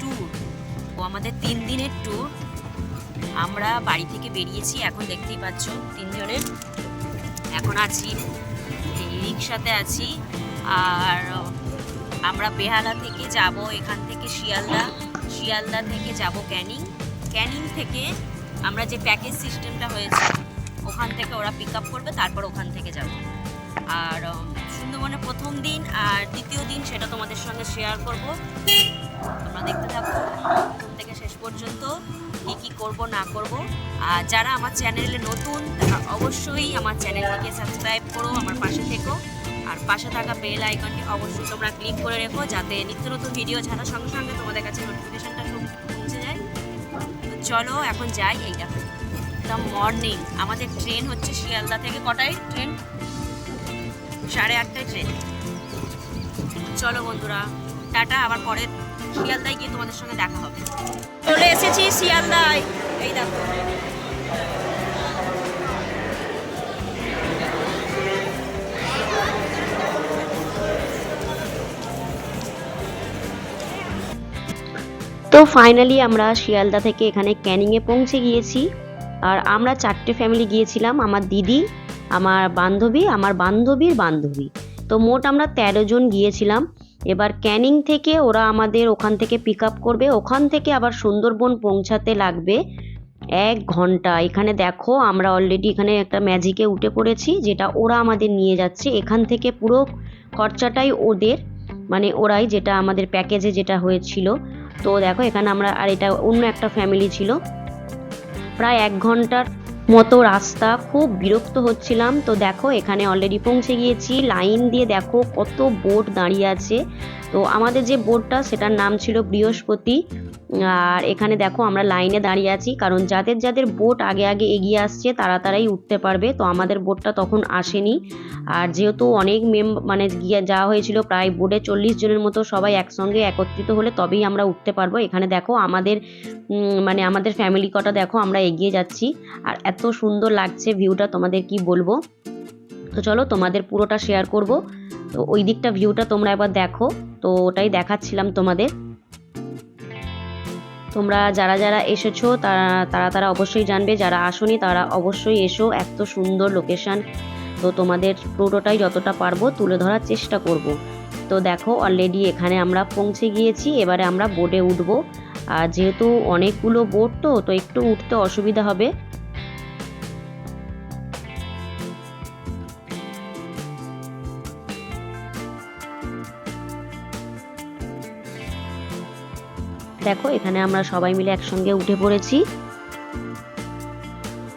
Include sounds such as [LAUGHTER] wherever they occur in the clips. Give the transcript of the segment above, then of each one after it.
Tour ও আমাদের তিন দিনের ট্যুর আমরা বাড়ি থেকে বেরিয়েছি এখন দেখতেই পাচ্ছ তিনজনের। এখন আছি এই রিক্সাতে আছি। আর আমরা বেহালা থেকে যাব এখান থেকে শিয়ালদা। শিয়ালদা থেকে যাব ক্যানিং। ক্যানিং থেকে আমরা যে প্যাকেজ সিস্টেমটা হয়েছে ওখান থেকে ওরা পিক আপ করবে তারপর ওখান থেকে যাব। আর উম, সুন্দরবনে প্রথম দিন আর দ্বিতীয় দিন সেটা তোমাদের সঙ্গে শেয়ার করব। তোমরা দেখতে থাকো প্রথম থেকে শেষ পর্যন্ত কি কি করব, না করব। আর যারা আমার চ্যানেলে নতুন, তারা অবশ্যই আমার চ্যানেলটিকে সাবস্ক্রাইব করো আমার পাশে থেকো। আর পাশে থাকা বেল আইকনটি অবশ্যই তোমরা ক্লিক করে রেখো, যাতে নিত্য নতুন ভিডিও ছাড়ার সঙ্গে সঙ্গে তোমাদের কাছে নোটিফিকেশনটা পৌঁছে যায়। তো চলো, এখন যাই এই দেখো দ্য মর্নিং আমাদের ট্রেন হচ্ছে শিয়ালদা থেকে কটায় ট্রেন সাড়ে আটটায় ট্রেন চলো বন্ধুরা, টাটা, আবার পরে শিয়ালদায় গিয়ে তোমাদের সঙ্গে দেখা হবে। চলে এসেছি শিয়ালদায়। এই দেখো। তো ফাইনালি আমরা শিয়ালদা থেকে এখানে ক্যানিংয়ে পৌঁছে গিয়েছি। আর আমরা চারটে ফ্যামিলি গিয়েছিলাম, আমার দিদি, আমার বান্ধবী, আমার বান্ধবীর বান্ধবী। তো মোট আমরা তেরো জন গিয়েছিলাম। এবার ক্যানিং থেকে ওরা আমাদের ওখান থেকে পিক আপ করবে। ওখান থেকে আবার সুন্দরবন পৌঁছাতে লাগবে এক ঘণ্টা। এখানে দেখো, আমরা অলরেডি এখানে একটা ম্যাজিকে উঠে পড়েছি, যেটা ওরা আমাদের নিয়ে যাচ্ছে। এখান থেকে পুরো খরচাটাই ওদের মানে ওরাই যেটা আমাদের প্যাকেজে যেটা হয়েছিল। তো দেখো, এখানে আমরা, আর এটা অন্য একটা ফ্যামিলি ছিল। প্রায় এক ঘণ্টার মতো রাস্তা, খুব বিরক্ত হচ্ছিলাম। তো দেখো, এখানে অলরেডি পৌঁছে গিয়েছি। লাইন দিয়ে দেখো কত বোট দাঁড়িয়ে আছে। তো আমাদের যে বোটটা সেটার নাম ছিল বৃহস্পতি। আর এখানে দেখো আমরা লাইনে দাঁড়িয়ে আছি, কারণ যাদের যাদের বোট আগে আগে এগিয়ে আসছে তারা তারাই উঠতে পারবে, তো আমাদের বোটটা তখন আসেনি। আর যেহেতু অনেক মেম মানে গিয়ে যাওয়া হয়েছিল প্রায় বোর্ডে চল্লিশ জনের মতো সবাই একসঙ্গে একত্রিত হলে তবেই আমরা উঠতে পারব। এখানে দেখো আমাদের মানে আমাদের ফ্যামিলি কটা দেখো আমরা এগিয়ে যাচ্ছি। আর এত সুন্দর লাগছে ভিউটা তোমাদের কি বলব? তো চলো তোমাদের পুরোটা শেয়ার করব। তো ওই দিকটা ভিউটা তোমরা একবার দেখো। তো ওটাই দেখাচ্ছিলাম তোমাদের। তোমরা যারা যারা এসেছ, তারা তারা তারা অবশ্যই জানবে, যারা আসনি তারা অবশ্যই এসো, এত সুন্দর লোকেশান তো তোমাদের পুরোটাই যতটা পারব তুলে ধরার চেষ্টা করব। তো দেখো অলরেডি এখানে আমরা পৌঁছে গিয়েছি, এবারে আমরা বোটে উঠবো। আর যেহেতু অনেকগুলো বোট তো তো একটু উঠতে অসুবিধা হবে। দেখো, এখানে আমরা সবাই মিলে একসঙ্গে উঠে পড়েছি।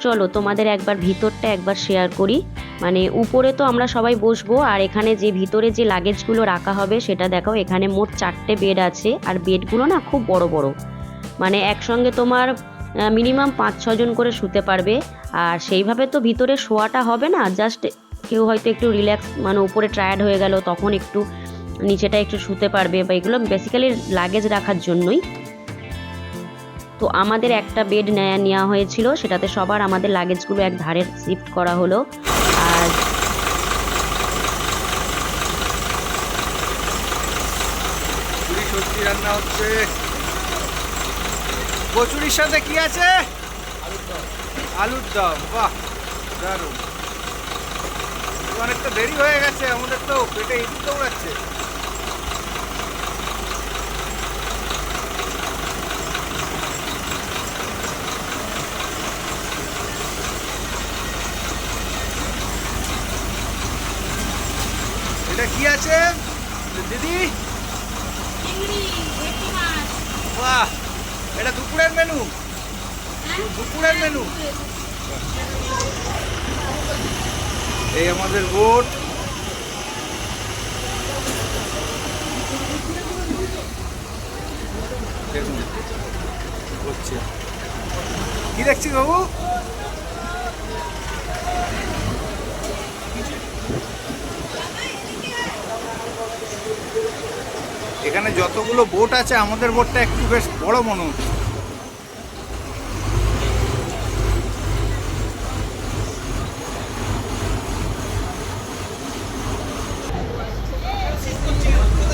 চলো, তোমাদের একবার ভিতরটা একবার শেয়ার করি। মানে উপরে তো আমরা সবাই বসবো, আর এখানে যে ভিতরে যে লাগেজগুলো রাখা হবে, সেটা দেখো, এখানে মোট চারটে বেড আছে, আর বেডগুলো না খুব বড় বড়। মানে একসঙ্গে তোমার মিনিমাম পাঁচ ছজন করে শুতে পারবে। আর সেইভাবে তো ভিতরে শোয়াটা হবে না জাস্ট কেউ হয়তো একটু রিল্যাক্স মানে উপরে টায়ার্ড হয়ে গেল, তখন একটু নিচেটা একটু শুতে পারবে, বা এগুলো বেসিক্যালি লাগেজ রাখার জন্যই। তো আমাদের একটা বেড নেয়া, নেওয়া হয়েছিল, সেটাতে সবার আমাদের লাগেজগুলো এক ধারে শিফট করা হলো। আর সবজি কচুরির সাথে কি আছে? আলুর দম, বাহ, দারুণ। অনেকটা দেরি হয়ে গেছে, আমাদের তো পেটে ইঁদুর দৌড়াচ্ছে এটা কি আছে দিদি বাহ এটা দুপুরের মেনু দুপুরের মেনু এই আমাদের বোট কি দেখছি বাবু? এখানে যতগুলো বোট আছে, আমাদের বোটটা একটু বেশ বড় মনে হচ্ছে।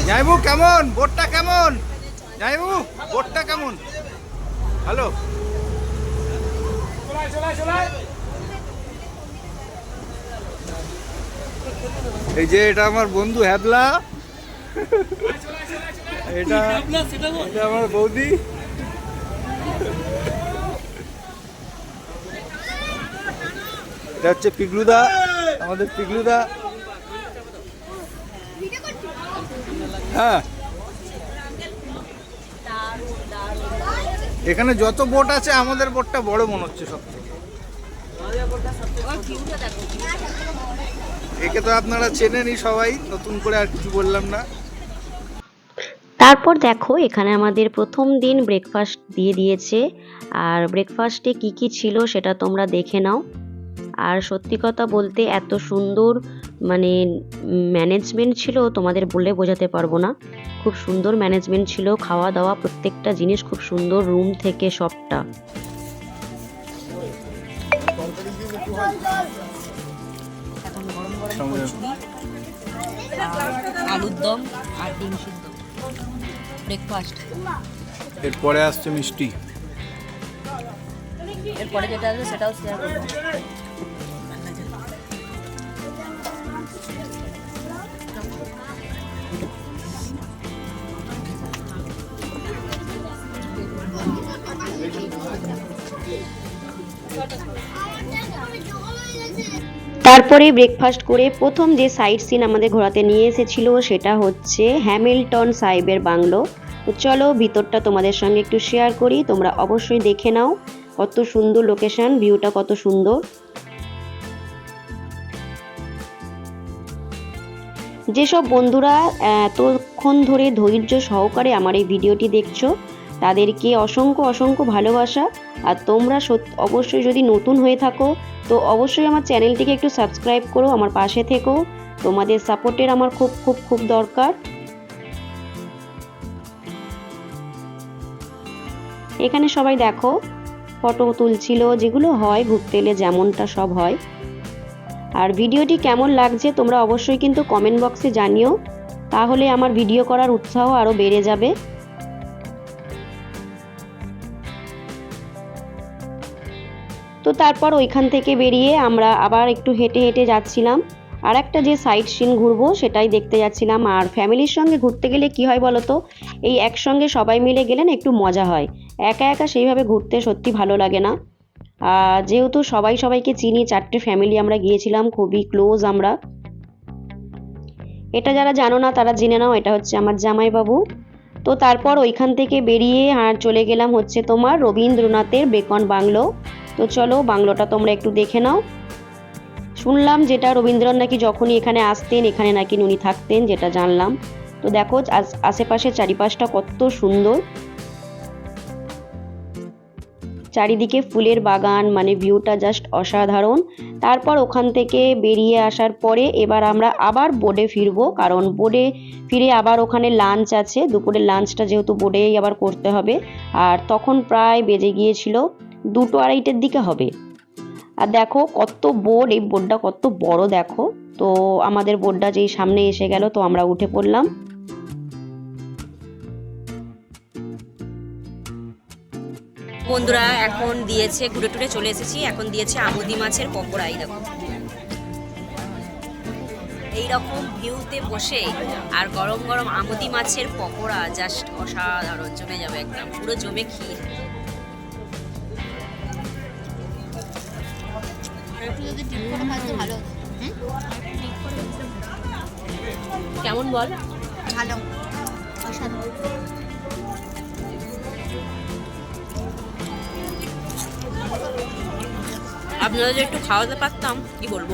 যাইবু, কেমন? বোটটা কেমন? যাইবু, বোটটা কেমন? হ্যালো? এই যে এটা আমার বন্ধু হ্যাবলা। এটা এটা আমার বৌদি। এটা হচ্ছে পিগলুদা, আমাদের পিগলুদা। হ্যাঁ। এখানে যত বোট আছে, আমাদের বোটটা বড় মনে হচ্ছে সব থেকে একে তো আপনারা চেনেনই সবাই, নতুন করে আর কিছু বললাম না। তারপর দেখো, এখানে আমাদের প্রথম দিন ব্রেকফাস্ট দিয়ে দিয়েছে। আর ব্রেকফাস্টে কি কি ছিল সেটা তোমরা দেখে নাও। আর সত্যি কথা বলতে, এত সুন্দর মানে ম্যানেজমেন্ট ছিল তোমাদের বলে বোঝাতে পারব না। খুব সুন্দর ম্যানেজমেন্ট ছিল খাওয়া দাওয়া প্রত্যেকটা জিনিস খুব সুন্দর রুম থেকে সবটা। এখন গরম গরম সঙ্গে- কচুরি আর আলুর দম আর ডিম সিদ্ধ। ব্রেকফাস্ট এরপরে আসছে মিষ্টি। এরপরে যেটা আছে সেটাও শেয়ার করব। তারপরে ব্রেকফাস্ট করে প্রথম যে সাইট সিন আমাদের ঘোরাতে নিয়ে এসেছিল সেটা হচ্ছে হ্যামিল্টন সাহেবের বাংলো। তো চলো ভিতরটা তোমাদের সঙ্গে একটু শেয়ার করি, তোমরা অবশ্যই দেখে নাও কত সুন্দর লোকেশন ভিউটা কত সুন্দর। যেসব বন্ধুরা এতক্ষণ ধরে ধৈর্য সহকারে আমার এই ভিডিওটি দেখছ তাদেরকে অসংখ্য অসংখ্য ভালোবাসা। আর তোমরা অবশ্যই যদি নতুন হয়ে থাকো, তো অবশ্যই আমার চ্যানেলটিকে একটু সাবস্ক্রাইব করো আমার পাশে থেকো। তোমাদের সাপোর্টের আমার খুব খুব খুব দরকার। এখানে সবাই দেখো, ফটো তুলছিল, যেগুলো হয় ঘুরতে এলে যেমনটা সব হয়। আর ভিডিওটি কেমন লাগছে তোমরা অবশ্যই কিন্তু কমেন্ট বক্সে জানিও। তাহলে আমার ভিডিও করার উৎসাহ আরও বেড়ে যাবে। তো তারপর ওইখান থেকে বেরিয়ে আমরা আবার একটু হেঁটে হেঁটে যাচ্ছিলাম। আর একটা যে সাইট সিন ঘুরবো সেটাই দেখতে যাচ্ছিলাম। আর ফ্যামিলির সঙ্গে ঘুরতে গেলে কি হয় বলো তো এই একসঙ্গে সবাই মিলে গেলে না একটু মজা হয়। একা একা সেইভাবে ঘুরতে সত্যি ভালো লাগে না। আর যেহেতু সবাই সবাইকে চিনি, চারটে ফ্যামিলি আমরা গিয়েছিলাম, খুবই ক্লোজ আমরা। এটা যারা জানো না, তারা জেনে নাও, এটা হচ্ছে আমার জামাইবাবু। তো তারপর ওইখান থেকে বেরিয়ে আর চলে গেলাম হচ্ছে তোমার রবীন্দ্রনাথের বেকন বাংলো। তো চলো, বাংলোটা তোমরা একটু দেখে নাও। শুনলাম যেটা রবীন্দ্রনাথ নাকি যখনই এখানে আসতেন, এখানে নাকি উনি থাকতেন, যেটা জানলাম। তো দেখো আশেপাশে চারিপাশটা কত সুন্দর। চারিদিকে ফুলের বাগান মানে ভিউটা জাস্ট অসাধারণ। তারপর ওখান থেকে বেরিয়ে আসার পরে এবার আমরা আবার বোর্ডে ফিরবো, কারণ বোর্ডে ফিরে আবার ওখানে লাঞ্চ আছে। দুপুরের লাঞ্চটা যেহেতু বোর্ডেই আবার করতে হবে। আর তখন প্রায় বেজে গিয়েছিল। দুটো আড়াইটের দিকে হবে। আর দেখো কত বোর্ড, এই বোর্ডটা কত বড় দেখো। তো আমাদের বোর্ডটা যেই সামনে এসে গেল, তো আমরা উঠে পড়লাম। বন্ধুরা, এখন দিয়েছে, ঘুরে টুরে চলে এসেছি। এখন দিয়েছে আমুদি মাছের পকোড়া এই দেখো। এইরকম ভিউতে বসে আর গরম গরম আমুদি মাছের পকোড়া জাস্ট অসাধারণ, জমে যাবে একদম। পুরো জমে ক্ষীর। একটু যদি ডিপ করে ভাজতে ভালো কেমন বল? ভালো। অসাধারণ। আপনারা যদি একটু খাওয়াতে পারতাম কি বলব?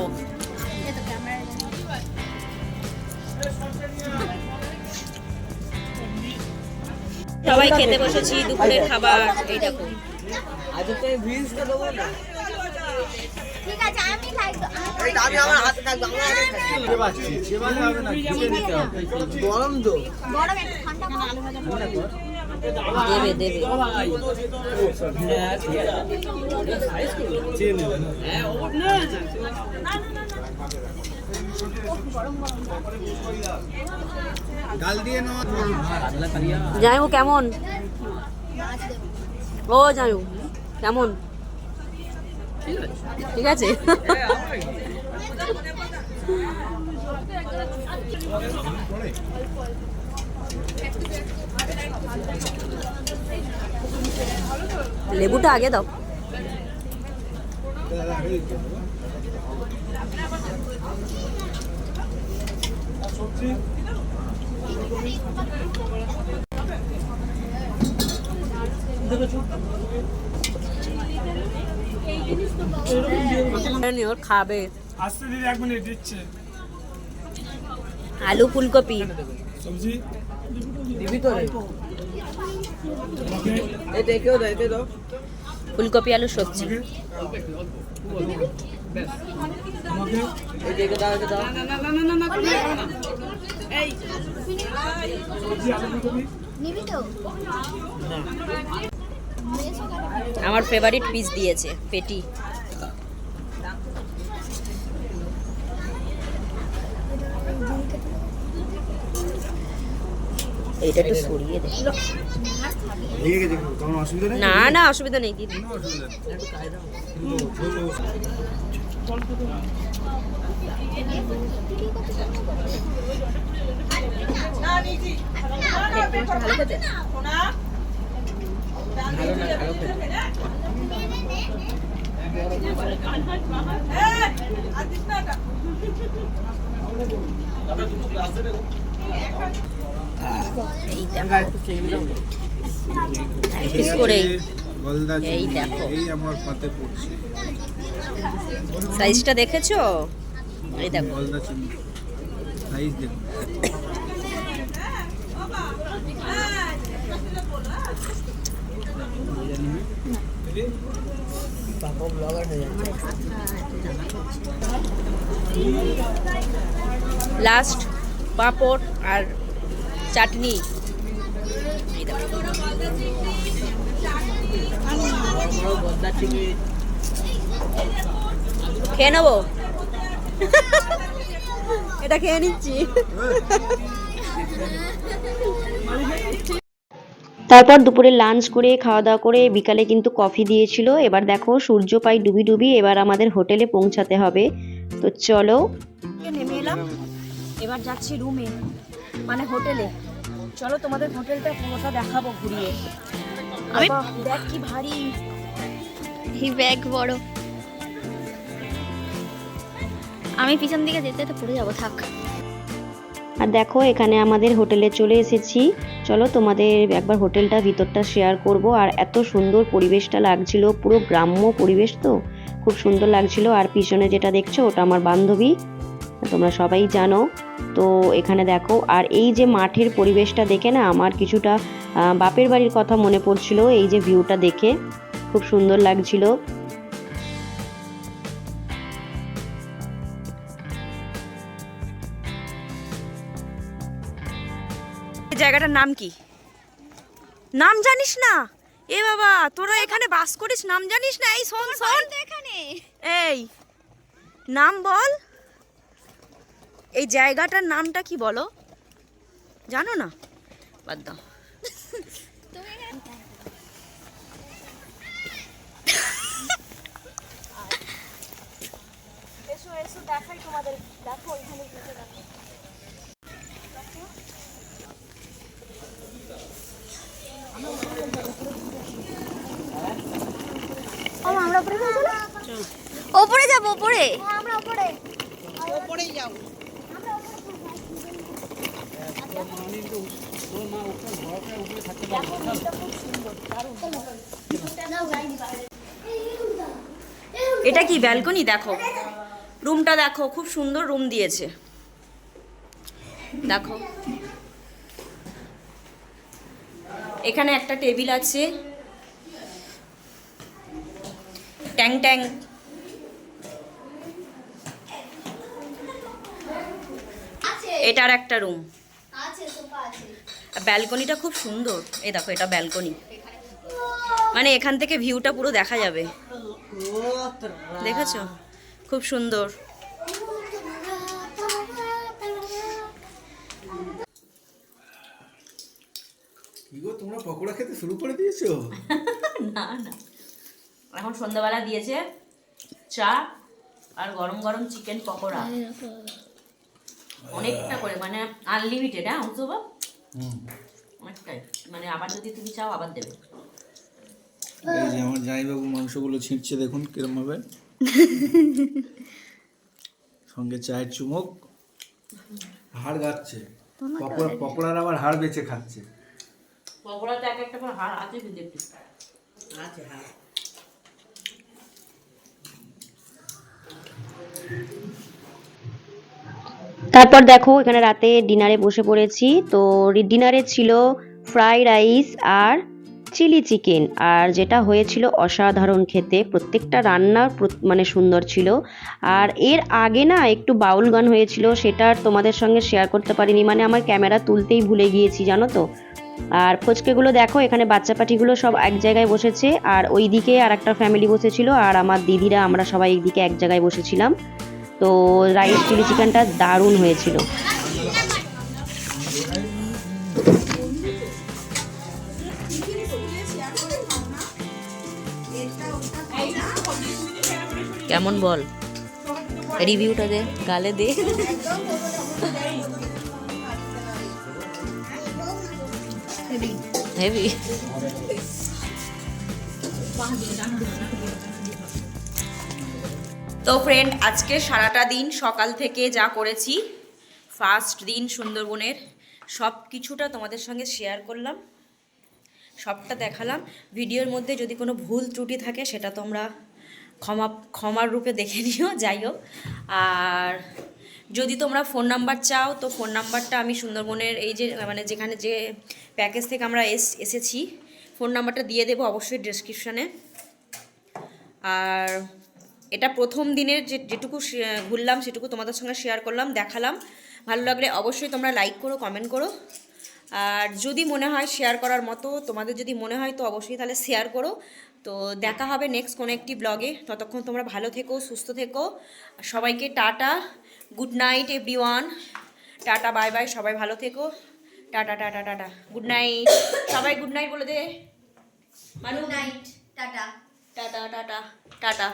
তো সবাই খেতে বসেছি দুপুরের খাবার এই দেখো। ঠিক আছে আমি থাকব গরম তো। দেবে দেবে। কেমন? ও জামাইবু কেমন? ঠিক আছে? লেবুটা আগে দাও। খাবে। আসতে দিদি এক মিনিট দিচ্ছে। আলু ফুলকপি। সবজি? ফুলকপি আলু সবজি। আলু নিবি তো? আমার ফেভারিট পিস দিয়েছে পেটি। এইটা একটু সরিয়ে দে। না না অসুবিধা নেই দিদি। নেই এই দেখো। এই দেখো। এই আমার পাতে পড়ছে। সাইজটা দেখেছ? এই দেখো। লাস্ট পাঁপড় আর চাটনি। খেয়ে নেব? এটা খেয়ে নিচ্ছি। [LAUGHS] তারপর দুপুরে লাঞ্চ করে খাওয়া দাওয়া করে বিকালে কিন্তু কফি দিয়েছিল। এবার দেখো সূর্য পাই ডুবি ডুবি এবার আমাদের হোটেলে পৌঁছাতে হবে। তো চলো। নেমে এলাম? এবার যাচ্ছি রুমে মানে হোটেলে। চলো তোমাদের হোটেলটা পুরোটা দেখাবো ঘুরিয়ে। আমি দেখ কি ভারী। এই ব্যাগ বড়। আমি পিছন দিকে যেতে তো পড়ে যাব থাক। আর দেখো, এখানে আমাদের হোটেলে চলে এসেছি। চলো তোমাদের একবার হোটেলটা ভিতরটা শেয়ার করব। আর এত সুন্দর পরিবেশটা লাগছিল, পুরো গ্রাম্য পরিবেশ তো? খুব সুন্দর লাগছিল। আর পিছনে যেটা দেখছ, ওটা আমার বান্ধবী। তোমরা সবাই জানো। তো এখানে দেখো, আর এই যে মাঠের পরিবেশটা দেখে না, আমার কিছুটা বাপের বাড়ির কথা মনে পড়ছিল, এই যে ভিউটা দেখে। খুব সুন্দর লাগছিল। জায়গাটার নাম কি? নাম জানিস না? এ বাবা তোরা এখানে বাস করিস নাম জানিস না? এই শোন শোন। এখানে। এই নাম বল। এই জায়গাটার নামটা কি বলো? জানো না? বাদ দাও। এসো এসো দেখাই তোমাদের। দেখো এখানে দেখো আমরা উপরে ওপরে যাব ওপরে। আমরা ওপরে এটা কি ব্যালকনি দেখো। রুমটা দেখো খুব সুন্দর রুম দিয়েছে। দেখো। এখানে একটা টেবিল আছে। ট্যাং ট্যাং। এটার একটা রুম। আছে সোফা ব্যালকনিটা খুব সুন্দর। এই দেখো এটা ব্যালকনি। মানে এখান থেকে ভিউটা পুরো দেখা যাবে। দেখেছ? খুব সুন্দর। তোমরা পকোড়া খেতে শুরু করে দিয়েছ? [LAUGHS] না না। এখন সন্ধ্যাবেলা দিয়েছে চা আর গরম গরম চিকেন পকোড়া। অনেকটা করে মানে আনলিমিটেড হ্যাঁ অংশ হুম। অনেকটাই। মানে আবার যদি তুমি চাও আবার দেবে। এই যে আমার জামাইবাবু মাংসগুলো ছিঁড়ছে দেখুন কিরম ভাবে সঙ্গে চায়ের চুমুক। হাড় গাচ্ছে। পকোড়া পকোড়ার আবার হাড় বেঁচে খাচ্ছে। পকোড়াতে এক একটা করে হাড় আছে কিন্তু একটু। আছে হ্যাঁ তারপর দেখো এখানে রাতে ডিনারে বসে পড়েছি। তো ডিনারে ছিল ফ্রাইড রাইস আর চিলি চিকেন। আর যেটা হয়েছিল অসাধারণ খেতে। প্রত্যেকটা রান্না মানে সুন্দর ছিল। আর এর আগে না একটু বাউল গান হয়েছিল সেটা আর তোমাদের সঙ্গে শেয়ার করতে পারিনি। মানে আমার ক্যামেরা তুলতেই ভুলে গিয়েছি জানো তো? আর ফচকেগুলো দেখো এখানে বাচ্চা পাটিগুলো সব এক জায়গায় বসেছে আর ওই দিকে আর একটা ফ্যামিলি বসেছিল আর আমার দিদিরা আমরা সবাই এইদিকে এক জায়গায় বসেছিলাম। তো রাইস চিলি চিকেনটা দারুণ হয়েছিল। কেমন বল? রিভিউটা দে গালে দে। হেভি। তো ফ্রেন্ড আজকে সারাটা দিন সকাল থেকে যা করেছি ফার্স্ট দিন সুন্দরবনের, সব কিছুটা তোমাদের সঙ্গে শেয়ার করলাম, সবটা দেখালাম। ভিডিওর মধ্যে যদি কোনো ভুল ত্রুটি থাকে, সেটা তোমরা ক্ষমা, ক্ষমার রূপে দেখে নিও, যাই হোক। আর যদি তোমরা ফোন নাম্বার চাও, তো ফোন নাম্বারটা আমি সুন্দরবনের এই যে মানে যেখানে যে প্যাকেজ থেকে আমরা এস, এসেছি ফোন নাম্বারটা দিয়ে দেবো অবশ্যই ডেসক্রিপশানে আর এটা প্রথম দিনের যে, যেটুকু ঘুরলাম, সেটুকু তোমাদের সঙ্গে শেয়ার করলাম, দেখালাম। ভালো লাগলে অবশ্যই তোমরা লাইক করো কমেন্ট করো। আর যদি মনে হয় শেয়ার করার মতো, তোমাদের যদি মনে হয়, তো অবশ্যই তাহলে শেয়ার করো। তো দেখা হবে নেক্সট কোনো একটি ব্লগে ততক্ষণ তোমরা ভালো থেকো, সুস্থ থেকো। সবাইকে tata. Good night everyone tata bye bye সবাই ভালো থেকো। Tata tata tata. Good night সবাই গুড নাইট বলে দে। Manu night tata. Tata tata tata.